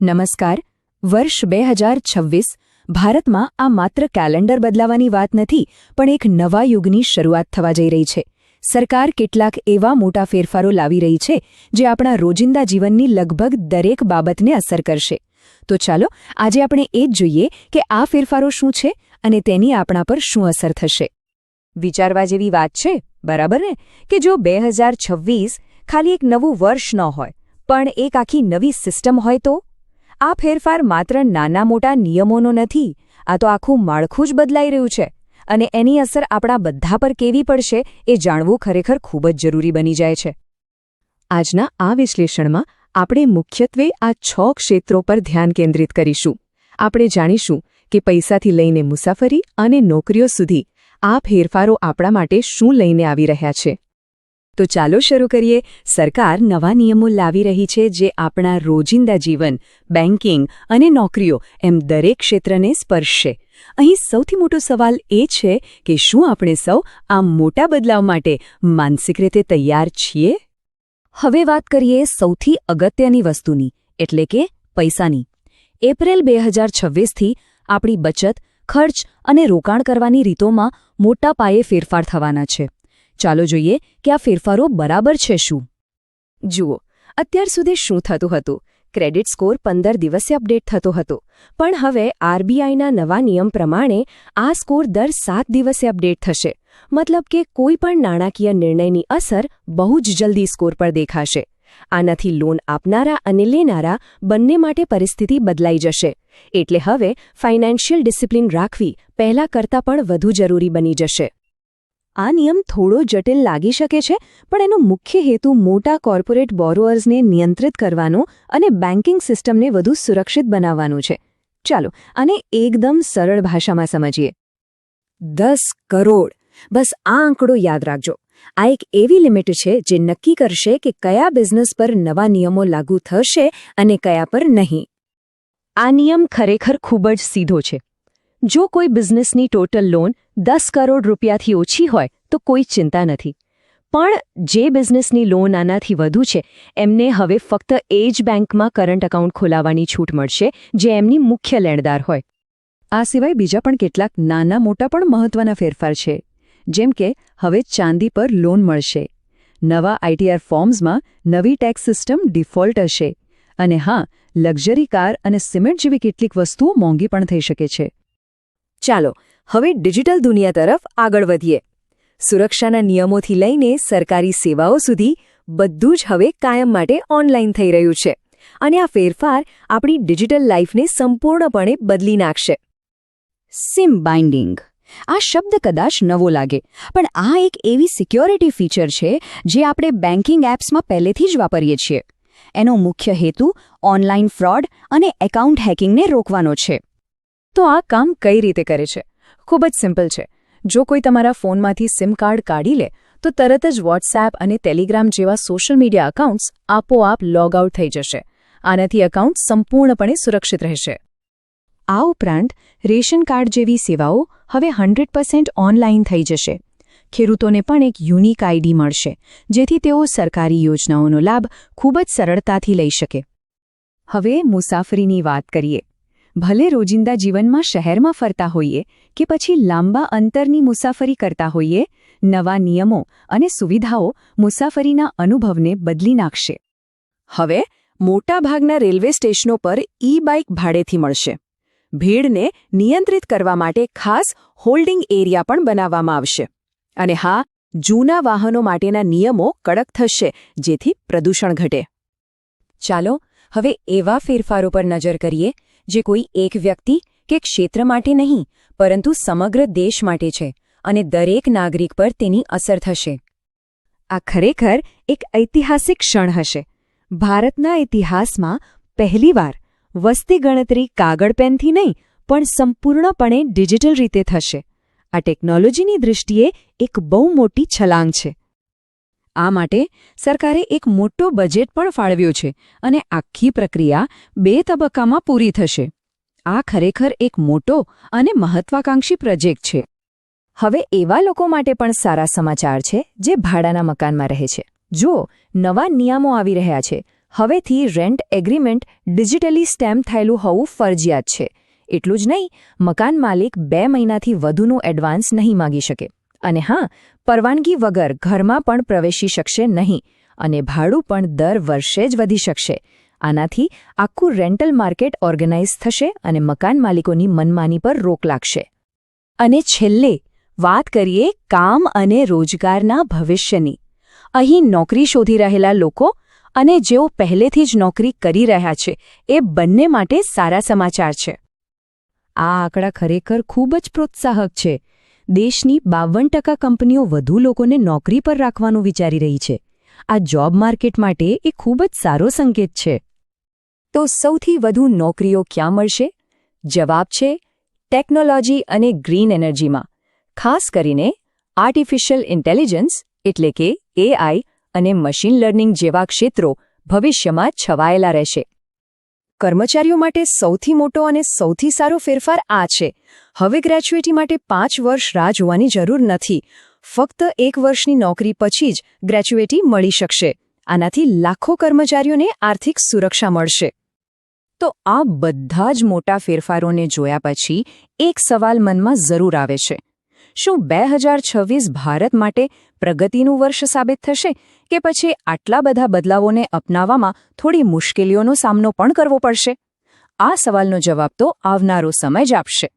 નમસ્કાર. વર્ષ બે હજાર છવ્વીસ ભારતમાં આ માત્ર કેલેન્ડર બદલાવાની વાત નથી, પણ એક નવા યુગની શરૂઆત થવા જઈ રહી છે. સરકાર કેટલાક એવા મોટા ફેરફારો લાવી રહી છે, જે આપણા રોજિંદા જીવનની લગભગ દરેક બાબતને અસર કરશે. તો ચાલો, આજે આપણે એ જ જોઈએ કે આ ફેરફારો શું છે અને તેની આપણા પર શું અસર થશે. વિચારવા જેવી વાત છે, બરાબર ને? કે જો બે ખાલી એક નવું વર્ષ ન હોય, પણ એક આખી નવી સિસ્ટમ હોય તો? આ ફેરફાર માત્ર નાના મોટા નિયમોનો નથી, આ તો આખું માળખું જ બદલાઈ રહ્યું છે. અને એની અસર આપણા બધા પર કેવી પડશે એ જાણવું ખરેખર ખૂબ જ જરૂરી બની જાય છે. આજના આ વિશ્લેષણમાં આપણે મુખ્યત્વે આ છ ક્ષેત્રો પર ધ્યાન કેન્દ્રિત કરીશું. આપણે જાણીશું કે પૈસાથી લઈને મુસાફરી અને નોકરીઓ સુધી આ ફેરફારો આપણા માટે શું લઈને આવી રહ્યા છે. તો ચાલો શરૂ કરીએ. સરકાર નવા નિયમો લાવી રહી છે જે આપણા રોજિંદા જીવન બેન્કિંગ અને નોકરીઓ એમ દરેક ક્ષેત્રને સ્પર્શશે. અહીં સૌથી મોટો સવાલ એ છે કે શું આપણે સૌ આ મોટા બદલાવ માટે માનસિક રીતે તૈયાર છીએ? હવે વાત કરીએ સૌથી અગત્યની વસ્તુની, એટલે કે પૈસાની. એપ્રિલ બે હજાર છવ્વીસથી આપણી બચત, ખર્ચ અને રોકાણ કરવાની રીતોમાં મોટા પાયે ફેરફાર થવાના છે. ચાલો જોઈએ કે આ ફેરફારો બરાબર છે શું. જુઓ, અત્યાર સુધી શું થતું હતું? ક્રેડિટ સ્કોર પંદર દિવસે અપડેટ થતો હતો. પણ હવે આરબીઆઈના નવા નિયમ પ્રમાણે આ સ્કોર દર સાત દિવસે અપડેટ થશે. મતલબ કે કોઈ પણ નાણાકીય નિર્ણયની અસર બહુ જ જલ્દી સ્કોર પર દેખાશે. આનાથી લોન આપનારા અને લેનારા બંને માટે પરિસ્થિતિ બદલાઈ જશે. એટલે હવે ફાઇનાન્શિયલ ડિસિપ્લિન રાખવી પહેલા કરતાં પણ વધુ જરૂરી બની જશે. આ નિયમ થોડો જટિલ લાગી શકે છે, પણ એનો મુખ્ય હેતુ મોટા કોર્પોરેટ બોરોઅર્સને નિયંત્રિત કરવાનો અને બેન્કિંગ સિસ્ટમને વધુ સુરક્ષિત બનાવવાનું છે. ચાલો, આને એકદમ સરળ ભાષામાં સમજીએ. દસ કરોડ. બસ આ આંકડો યાદ રાખજો. આ એક એવી લિમિટ છે જે નક્કી કરશે કે કયા બિઝનેસ પર નવા નિયમો લાગુ થશે અને કયા પર નહીં. આ નિયમ ખરેખર ખૂબ જ સીધો છે. જો કોઈ બિઝનેસની ટોટલ લોન દસ કરોડ રૂપિયાથી ઓછી હોય તો કોઈ ચિંતા નથી. પણ જે બિઝનેસની લોન આનાથી વધુ છે, એમને હવે ફક્ત એ જ બેંકમાં કરંટ એકાઉન્ટ ખોલાવવાની છૂટ મળશે, જે એમની મુખ્ય લેણદાર હોય. આ સિવાય બીજા પણ કેટલાક નાના મોટા પણ મહત્વના ફેરફાર છે, જેમ કે હવે ચાંદી પર લોન મળશે, નવા આઈટીઆર ફોર્મ્સમાં નવી ટેક્સ સિસ્ટમ ડિફોલ્ટ હશે, અને હા, લક્ઝરી કાર અને સિમેન્ટ જેવી કેટલીક વસ્તુઓ મોંઘી પણ થઈ શકે છે. ચાલો હવે ડિજિટલ દુનિયા તરફ આગળ વધીએ. સુરક્ષાના નિયમોથી લઈને સરકારી સેવાઓ સુધી બધું જ હવે કાયમ માટે ઓનલાઈન થઈ રહ્યું છે અને આ ફેરફાર આપણી ડિજિટલ લાઈફને સંપૂર્ણપણે બદલી નાખશે. SIM binding. આ શબ્દ કદાચ નવો લાગે, પણ આ એક એવી સિક્યોરિટી ફીચર છે જે આપણે બેન્કિંગ એપ્સમાં પહેલેથી જ વાપરીએ છીએ. એનો મુખ્ય હેતુ ઓનલાઈન ફ્રોડ અને એકાઉન્ટ હેકિંગને રોકવાનો છે. તો આ કામ કઈ રીતે કરે છે? ખૂબ જ સિમ્પલ છે. જો કોઈ તમારા ફોનમાંથી સિમ કાર્ડ કાઢી લે, તો તરત જ વોટ્સએપ અને ટેલિગ્રામ જેવા સોશિયલ મીડિયા એકાઉન્ટ્સ આપોઆપ લોગ આઉટ થઈ જશે. આનાથી એકાઉન્ટ સંપૂર્ણપણે સુરક્ષિત રહેશે. આ ઉપરાંત, રેશન કાર્ડ જેવી સેવાઓ હવે હન્ડ્રેડ પર્સન્ટ ઓનલાઈન થઈ જશે. ખેડૂતોને પણ એક યુનિક આઈડી મળશે, જેથી તેઓ સરકારી યોજનાઓનો લાભ ખૂબ જ સરળતાથી લઈ શકે. હવે મુસાફરીની વાત કરીએ. ભલે રોજિંદા જીવનમાં શહેરમાં ફરતા હોઈએ કે પછી લાંબા અંતરની મુસાફરી કરતા હોઈએ, નવા નિયમો અને સુવિધાઓ મુસાફરીના અનુભવને બદલી નાખશે. હવે, મોટાભાગના રેલવે સ્ટેશનો પર ઈ બાઇક ભાડેથી મળશે. ભીડને નિયંત્રિત કરવા માટે ખાસ હોલ્ડિંગ એરિયા પણ બનાવવામાં આવશે. અને હા, જૂના વાહનો માટેના નિયમો કડક થશે, જેથી પ્રદૂષણ ઘટે. ચાલો, હવે એવા ફેરફારો પર નજર કરીએ જે કોઈ એક વ્યક્તિ કે ક્ષેત્ર માટે નહીં, પરંતુ સમગ્ર દેશ માટે છે અને દરેક નાગરિક પર તેની અસર થશે. આ ખરેખર એક ઐતિહાસિક ક્ષણ હશે. ભારતના ઇતિહાસમાં પહેલીવાર વસ્તી ગણતરી કાગળ પેનથી નહીં, પણ સંપૂર્ણપણે ડિજિટલ રીતે થશે. આ ટેકનોલોજીની દૃષ્ટિએ એક બહુ મોટી છલાંગ છે. આ માટે સરકારે એક મોટો બજેટ પણ ફાળવ્યો છે અને આખી પ્રક્રિયા બે તબક્કામાં પૂરી થશે. આ ખરેખર એક મોટો અને મહત્વાકાંક્ષી પ્રોજેક્ટ છે. હવે એવા લોકો માટે પણ સારા સમાચાર છે જે ભાડાના મકાનમાં રહે છે. જો નવા નિયમો આવી રહ્યા છે, હવેથી રેન્ટ એગ્રીમેન્ટ ડિજિટલી સ્ટેમ્પ થયેલું હોવું ફરજિયાત છે. એટલું જ નહીં, મકાન માલિક બે મહિનાથી વધુનું એડવાન્સ નહીં માગી શકે. અને હા, પરવાનગી વગર ઘરમાં પણ પ્રવેશી શકશે નહીં અને ભાડું પણ દર વર્ષે જ વધી શકશે. આનાથી આખું રેન્ટલ માર્કેટ ઓર્ગેનાઇઝ થશે અને મકાન માલિકોની મનમાની પર રોક લાગશે. અને છેલ્લે વાત કરીએ કામ અને રોજગારના ભવિષ્યની. અહીં નોકરી શોધી રહેલા લોકો અને જેઓ પહેલેથી જ નોકરી કરી રહ્યા છે, એ બંને માટે સારા સમાચાર છે. આ આંકડા ખરેખર ખૂબ જ પ્રોત્સાહક છે. દેશની બાવન ટકા કંપનીઓ વધુ લોકોને નોકરી પર રાખવાનું વિચારી રહી છે. આ જોબ માર્કેટ માટે એ ખૂબ જ સારો સંકેત છે. તો સૌથી વધુ નોકરીઓ ક્યાં મળશે? જવાબ છે, ટેકનોલોજી અને ગ્રીન એનર્જીમાં. ખાસ કરીને, આર્ટિફિશિયલ ઇન્ટેલિજન્સ એટલે કે એઆઈ અને મશીન લર્નિંગ જેવા ક્ષેત્રો ભવિષ્યમાં છવાયેલા રહેશે. કર્મચારીઓ માટે સૌથી મોટો અને સૌથી સારો ફેરફાર આ છે. હવે ગ્રેજ્યુએટી માટે પાંચ વર્ષ રાહ જોવાની જરૂર નથી. ફક્ત એક વર્ષની નોકરી પછી જ ગ્રેજ્યુએટી મળી શકશે. આનાથી લાખો કર્મચારીઓને આર્થિક સુરક્ષા મળશે. તો આ બધા જ મોટા ફેરફારોને જોયા પછી એક સવાલ મનમાં જરૂર આવે છે. શું બે હજાર છવ્વીસ ભારત માટે પ્રગતિનું વર્ષ સાબિત થશે કે પછી આટલા બધા બદલાવોને અપનાવવામાં થોડી મુશ્કેલીઓનો સામનો પણ કરવો પડશે? આ સવાલનો જવાબ તો આવનારો સમય જ આપશે.